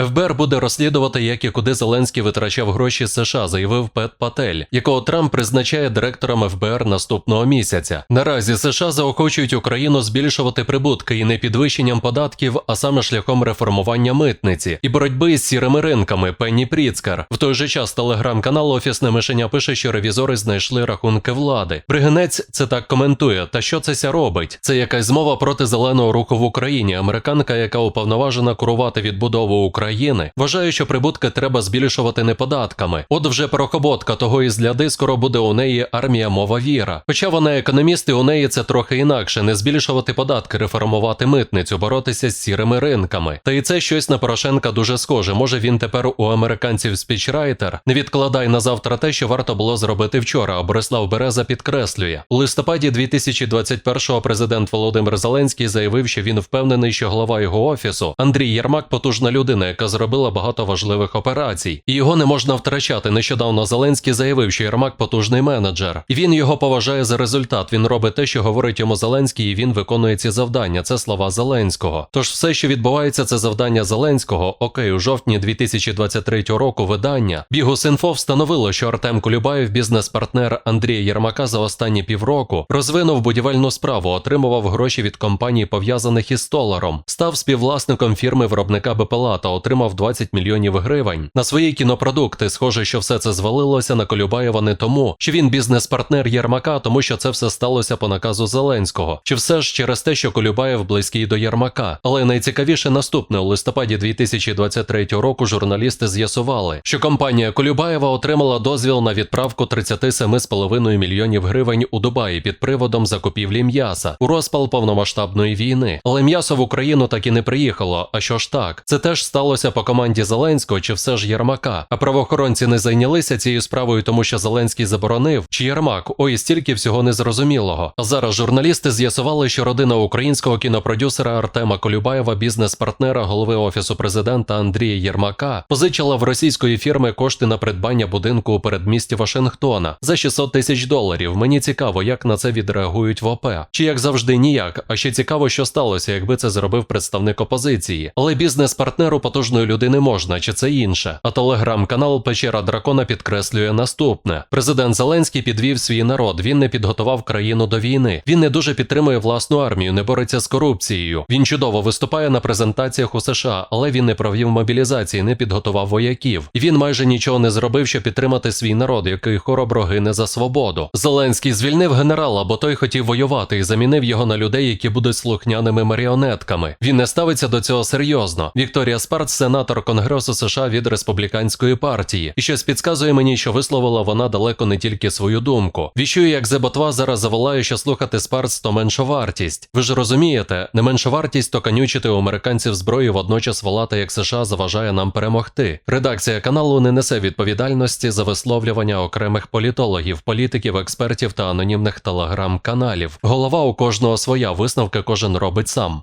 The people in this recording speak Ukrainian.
ФБР буде розслідувати, як і куди Зеленський витрачав гроші США, заявив Пет Патель, якого Трамп призначає директором ФБР наступного місяця. Наразі США заохочують Україну збільшувати прибутки і не підвищенням податків, а саме шляхом реформування митниці і боротьби з сірими ринками. Пенні Пріцкар. В той же час телеграм-канал Офісне мишеня пише, що ревізори знайшли рахунки влади. Бригинець це так коментує. Та що це ся робить? Це якась змова проти зеленого руху в Україні. Американка, яка уповноважена курувати відбудову України, вважає, що прибутки треба збільшувати не податками. От вже порохоботка того із ляди скоро буде у неї армія мова віра. Хоча вона економіст, і у неї це трохи інакше: не збільшувати податки, реформувати митницю, боротися з сірими ринками. Та і це щось на Порошенка дуже схоже. Може він тепер у американців спічрайтер? Не відкладай на завтра те, що варто було зробити вчора. А Борислав Береза підкреслює у листопаді 2021-го президент Володимир Зеленський заявив, що він впевнений, що глава його офісу Андрій Єрмак потужна людина, яка зробила багато важливих операцій, і його не можна втрачати. Нещодавно Зеленський заявив, що Єрмак потужний менеджер, він його поважає за результат. Він робить те, що говорить йому Зеленський, і він виконує ці завдання. Це слова Зеленського. Тож все, що відбувається, це завдання Зеленського. Окей, у жовтні 2023 року видання Бігус.Інфо встановило, що Артем Кулюбаєв, бізнес-партнер Андрія Єрмака, за останні півроку розвинув будівельну справу, отримував гроші від компаній, пов'язаних із Столаром, став співвласником фірми виробника БПЛА та отримав 20 мільйонів гривень на свої кінопродукти. Схоже, що все це звалилося на Колюбаєва не тому, що він бізнес-партнер Єрмака, тому що це все сталося по наказу Зеленського, чи все ж через те, що Колюбаєв близький до Єрмака. Але найцікавіше наступне у листопаді 2023 року журналісти з'ясували, що компанія Колюбаєва отримала дозвіл на відправку 37,5 мільйонів гривень у Дубаї під приводом закупівлі м'яса у розпал повномасштабної війни. Але м'ясо в Україну так і не приїхало. А що ж так? Це теж сталося по команді Зеленського чи все ж Єрмака. А правоохоронці не зайнялися цією справою, тому що Зеленський заборонив, чи Єрмак. Ой, стільки всього незрозумілого. А зараз журналісти з'ясували, що родина українського кінопродюсера Артема Колюбаєва, бізнес-партнера голови офісу президента Андрія Єрмака, позичила в російської фірми кошти на придбання будинку у передмісті Вашингтона за 600 тисяч доларів. Мені цікаво, як на це відреагують в ОП. Чи як завжди ніяк. А ще цікаво, що сталося, якби це зробив представник опозиції. Але бізнес-партнеру потужної людини можна, чи це інше. А телеграм-канал Печера Дракона підкреслює наступне: президент Зеленський підвів свій народ. Він не підготував країну до війни. Він не дуже підтримує власну армію, не бореться з корупцією. Він чудово виступає на презентаціях у США, але він не провів мобілізації, не підготував вояків. І він майже нічого не зробив, щоб підтримати свій народ, який хоробро гине за свободу. Зеленський звільнив генерала, бо той хотів воювати і замінив його на людей, які будуть слухняними маріонетками. Він не ставиться до цього серйозно. Вікторія Спарц, сенатор Конгресу США від республіканської партії, і щось підказує мені, що висловила вона далеко не тільки свою думку. Віщую, як Зеботва зараз заволає, що слухати Спарц то меншовартість. Ви ж розумієте, не меншовартість, то канючити у американців зброю водночас волати, як США заважає нам перемогти. Редакція каналу не несе відповідальності за висловлювання окремих політологів, політиків, експертів та анонімних телеграм-каналів. Голова у кожного своя висновки кожен робить сам.